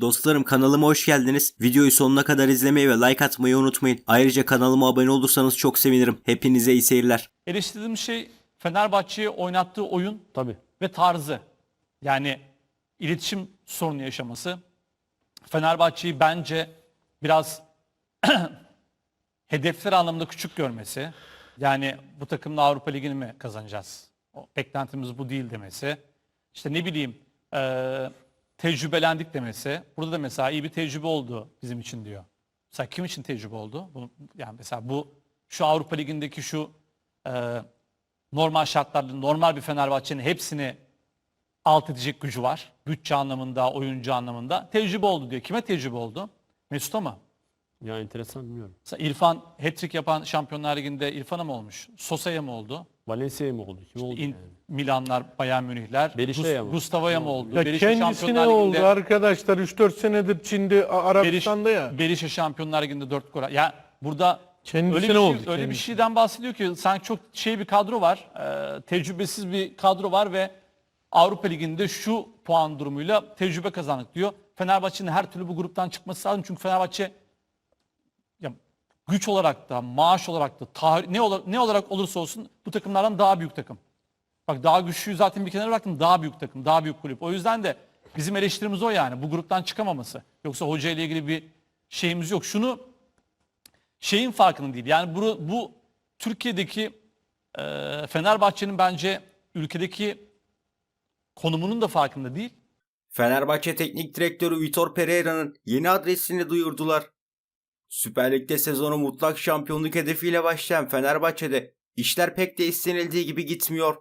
Dostlarım kanalıma hoş geldiniz. Videoyu sonuna kadar izlemeyi ve like atmayı unutmayın. Ayrıca kanalıma abone olursanız çok sevinirim. Hepinize iyi seyirler. Eleştirdiğim şey Fenerbahçe'ye oynattığı oyun Tabii. ve tarzı. Yani iletişim sorunu yaşaması. Fenerbahçe'yi bence biraz hedefler anlamında küçük görmesi. Yani bu takımla Avrupa Ligi'ni mi kazanacağız? O, beklentimiz bu değil demesi. İşte ne bileyim eee, tecrübelendik demesi. Burada da mesela iyi bir tecrübe oldu bizim için diyor. Mesela kim için tecrübe oldu? Bunu, yani mesela bu şu Avrupa Ligi'ndeki şu eee, normal şartlarda normal bir Fenerbahçe'nin hepsini alt edecek gücü var. Bütçe anlamında, oyuncu anlamında. Tecrübe oldu diyor. Kime tecrübe oldu? Mesut'a mı? Ya enteresan bilmiyorum. Mesela İrfan hat-trick yapan Şampiyonlar Ligi'nde İrfan'a mı olmuş? Sosa'ya mı oldu? Valencia'ya mı oldu? Kim oldu? İn- yani? Milanlar, Bayern Münihler. Berisha'ya Gus- mı? Gustavo'ya mı oldu? Ya Berisha kendisine Şampiyonlar oldu Ligi'nde- arkadaşlar 3-4 senedir Çin'de A- Beriş- Arabistan'da ya. Berisha Şampiyonlar Ligi'nde 4 gol. Ya burada Kendisine öyle bir, şey, oldu, öyle bir kendisine. şeyden bahsediyor ki sanki çok şey bir kadro var. e, tecrübesiz bir kadro var ve Avrupa Ligi'nde şu puan durumuyla tecrübe kazandık diyor. Fenerbahçe'nin her türlü bu gruptan çıkması lazım. Çünkü Fenerbahçe güç olarak da, maaş olarak da, tarih, ne, ola- ne olarak olursa olsun bu takımlardan daha büyük takım. Bak daha güçlüyü zaten bir kenara bıraktım. Daha büyük takım, daha büyük kulüp. O yüzden de bizim eleştirimiz o yani. Bu gruptan çıkamaması. Yoksa hoca ile ilgili bir şeyimiz yok. Şunu şeyin farkında değil. Yani bu, bu Türkiye'deki e, Fenerbahçe'nin bence ülkedeki konumunun da farkında değil. Fenerbahçe Teknik Direktörü Vitor Pereira'nın yeni adresini duyurdular. Süper Lig'de sezonu mutlak şampiyonluk hedefiyle başlayan Fenerbahçe'de işler pek de istenildiği gibi gitmiyor.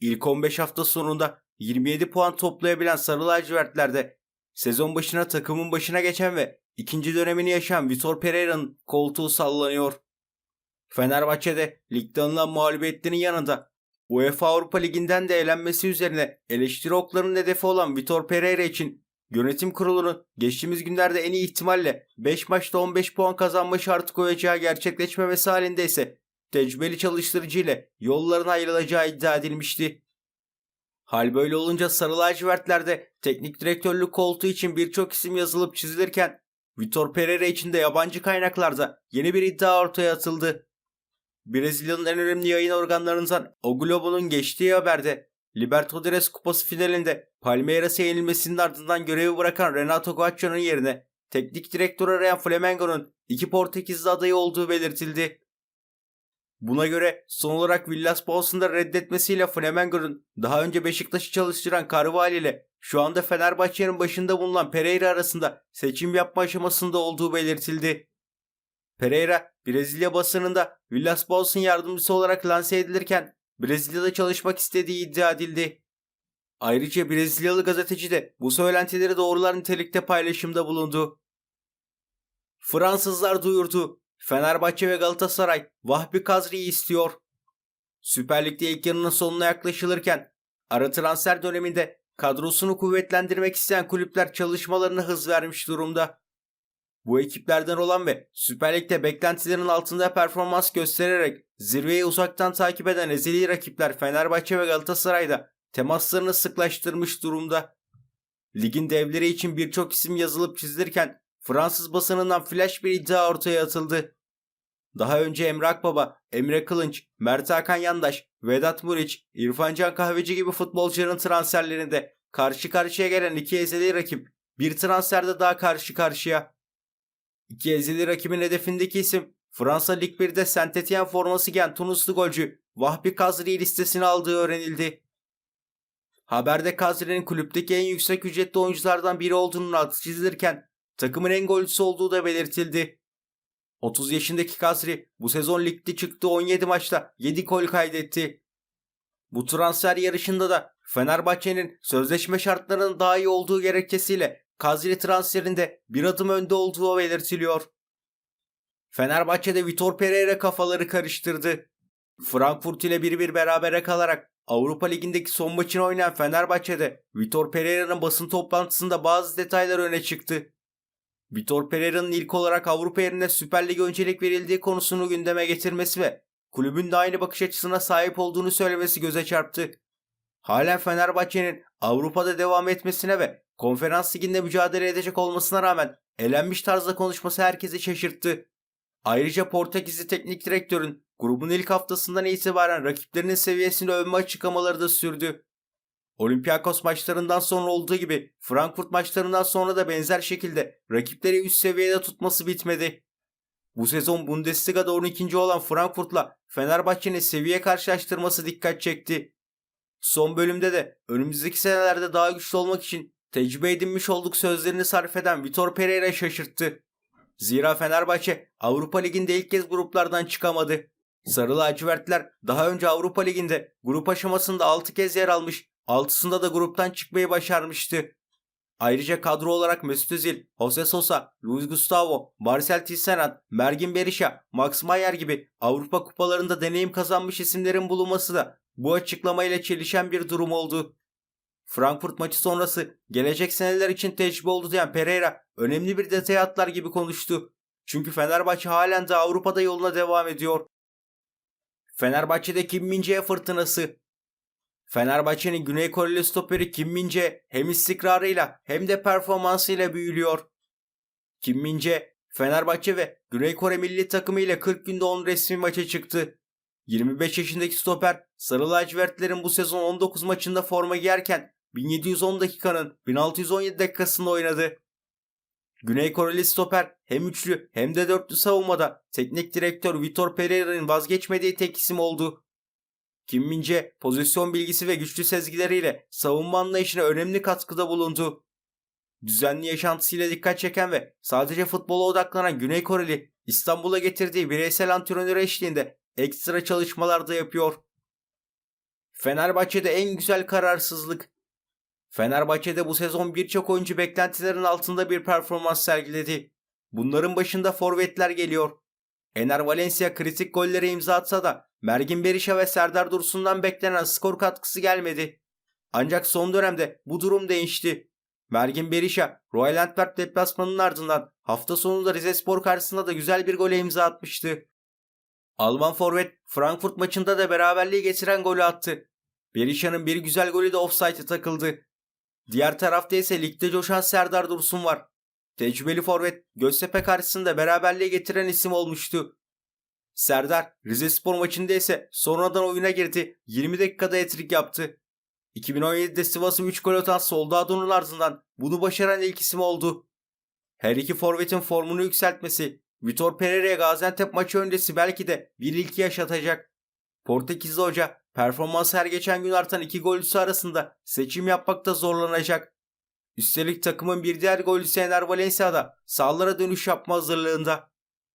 İlk 15 hafta sonunda 27 puan toplayabilen Sarı Lacivertler'de sezon başına takımın başına geçen ve ikinci dönemini yaşayan Vitor Pereira'nın koltuğu sallanıyor. Fenerbahçe'de ligde alınan mağlubiyetlerin yanında UEFA Avrupa Ligi'nden de elenmesi üzerine eleştiri oklarının hedefi olan Vitor Pereira için yönetim kurulunun geçtiğimiz günlerde en iyi ihtimalle 5 maçta 15 puan kazanma şartı koyacağı gerçekleşmemesi halinde ise tecrübeli çalıştırıcı ile yolların ayrılacağı iddia edilmişti. Hal böyle olunca Sarı Lacivertler'de teknik direktörlük koltuğu için birçok isim yazılıp çizilirken Vitor Pereira için de yabancı kaynaklarda yeni bir iddia ortaya atıldı. Brezilya'nın en önemli yayın organlarından O Globo'nun geçtiği haberde Libertadores Kupası finalinde Palmeiras'a yenilmesinin ardından görevi bırakan Renato Guaccion'un yerine teknik direktör arayan Flamengo'nun iki Portekizli adayı olduğu belirtildi. Buna göre son olarak Villas Boas'un da reddetmesiyle Flamengo'nun daha önce Beşiktaş'ı çalıştıran Carvalho ile şu anda Fenerbahçe'nin başında bulunan Pereira arasında seçim yapma aşamasında olduğu belirtildi. Pereira, Brezilya basınında Villas Boas'un yardımcısı olarak lanse edilirken Brezilya'da çalışmak istediği iddia edildi. Ayrıca Brezilyalı gazeteci de bu söylentileri doğrular nitelikte paylaşımda bulundu. Fransızlar duyurdu. Fenerbahçe ve Galatasaray Vahbi Kazri'yi istiyor. Süper Lig'de ilk yarının sonuna yaklaşılırken ara transfer döneminde kadrosunu kuvvetlendirmek isteyen kulüpler çalışmalarına hız vermiş durumda. Bu ekiplerden olan ve Süper Lig'de beklentilerin altında performans göstererek zirveyi uzaktan takip eden ezeli rakipler Fenerbahçe ve Galatasaray'da temaslarını sıklaştırmış durumda. Ligin devleri için birçok isim yazılıp çizilirken Fransız basınından flash bir iddia ortaya atıldı. Daha önce Emre Akbaba, Emre Kılınç, Mert Hakan Yandaş, Vedat Muriç, İrfan Can Kahveci gibi futbolcuların transferlerinde karşı karşıya gelen iki ezeli rakip bir transferde daha karşı karşıya. İki rakibin hedefindeki isim Fransa Lig 1'de Saint Etienne forması giyen Tunuslu golcü Vahbi Kazri listesine aldığı öğrenildi. Haberde Kazri'nin kulüpteki en yüksek ücretli oyunculardan biri olduğunun altı çizilirken takımın en golcüsü olduğu da belirtildi. 30 yaşındaki Kazri bu sezon ligde çıktığı 17 maçta 7 gol kaydetti. Bu transfer yarışında da Fenerbahçe'nin sözleşme şartlarının daha iyi olduğu gerekçesiyle Kazri transferinde bir adım önde olduğu belirtiliyor. Fenerbahçe'de Vitor Pereira kafaları karıştırdı. Frankfurt ile 1-1 berabere kalarak Avrupa Ligi'ndeki son maçını oynayan Fenerbahçe'de Vitor Pereira'nın basın toplantısında bazı detaylar öne çıktı. Vitor Pereira'nın ilk olarak Avrupa yerine Süper Lig'e öncelik verildiği konusunu gündeme getirmesi ve kulübün de aynı bakış açısına sahip olduğunu söylemesi göze çarptı. Halen Fenerbahçe'nin Avrupa'da devam etmesine ve Konferans liginde mücadele edecek olmasına rağmen elenmiş tarzda konuşması herkesi şaşırttı. Ayrıca Portekizli teknik direktörün grubun ilk haftasından itibaren rakiplerinin seviyesini övme açıklamaları da sürdü. Olympiakos maçlarından sonra olduğu gibi Frankfurt maçlarından sonra da benzer şekilde rakipleri üst seviyede tutması bitmedi. Bu sezon Bundesliga'da 12. olan Frankfurt'la Fenerbahçe'nin seviye karşılaştırması dikkat çekti. Son bölümde de önümüzdeki senelerde daha güçlü olmak için tecrübe edinmiş olduk sözlerini sarf eden Vitor Pereira şaşırttı. Zira Fenerbahçe Avrupa Ligi'nde ilk kez gruplardan çıkamadı. Sarı lacivertler daha önce Avrupa Ligi'nde grup aşamasında 6 kez yer almış, 6'sında da gruptan çıkmayı başarmıştı. Ayrıca kadro olarak Mesut Özil, Jose Sosa, Luis Gustavo, Marcel Tisserand, Mergin Berisha, Max Meyer gibi Avrupa kupalarında deneyim kazanmış isimlerin bulunması da bu açıklamayla çelişen bir durum oldu. Frankfurt maçı sonrası gelecek seneler için tecrübe oldu diyen Pereira önemli bir detay atlar gibi konuştu. Çünkü Fenerbahçe halen de Avrupa'da yoluna devam ediyor. Fenerbahçe'de Kim Min-jae fırtınası. Fenerbahçe'nin Güney Koreli stoperi Kim Min-jae hem istikrarıyla hem de performansıyla büyülüyor. Kim Min-jae, Fenerbahçe ve Güney Kore milli takımı ile 40 günde 10 resmi maça çıktı. 25 yaşındaki stoper Sarı lacivertlerin bu sezon 19 maçında forma giyerken 1710 dakikanın 1617 dakikasında oynadı. Güney Koreli stoper hem üçlü hem de dörtlü savunmada teknik direktör Vitor Pereira'nın vazgeçmediği tek isim oldu. Kim Min-jae pozisyon bilgisi ve güçlü sezgileriyle savunma anlayışına önemli katkıda bulundu. Düzenli yaşantısıyla dikkat çeken ve sadece futbola odaklanan Güney Koreli İstanbul'a getirdiği bireysel antrenör eşliğinde ekstra çalışmalar da yapıyor. Fenerbahçe'de en güzel kararsızlık. Fenerbahçe'de bu sezon birçok oyuncu beklentilerin altında bir performans sergiledi. Bunların başında forvetler geliyor. Ener Valencia kritik gollere imza atsa da Mergin Berisha ve Serdar Dursun'dan beklenen skor katkısı gelmedi. Ancak son dönemde bu durum değişti. Mergin Berisha, Royal Antwerp deplasmanının ardından hafta sonunda Rizespor karşısında da güzel bir gole imza atmıştı. Alman forvet Frankfurt maçında da beraberliği getiren golü attı. Berisha'nın bir güzel golü de offside'e takıldı. Diğer tarafta ise ligde coşan Serdar Dursun var. Tecrübeli forvet Göztepe karşısında beraberliği getiren isim olmuştu. Serdar Rizespor maçında ise sonradan oyuna girdi. 20 dakikada etrik yaptı. 2017'de Sivas'ı 3 gol atan Soldado'nun ardından bunu başaran ilk isim oldu. Her iki forvetin formunu yükseltmesi Vitor Pereira'ya Gaziantep maçı öncesi belki de bir ilki yaşatacak. Portekizli hoca performansı her geçen gün artan iki golcüsü arasında seçim yapmakta zorlanacak. Üstelik takımın bir diğer golcüsü Ener Valencia da sahalara dönüş yapma hazırlığında.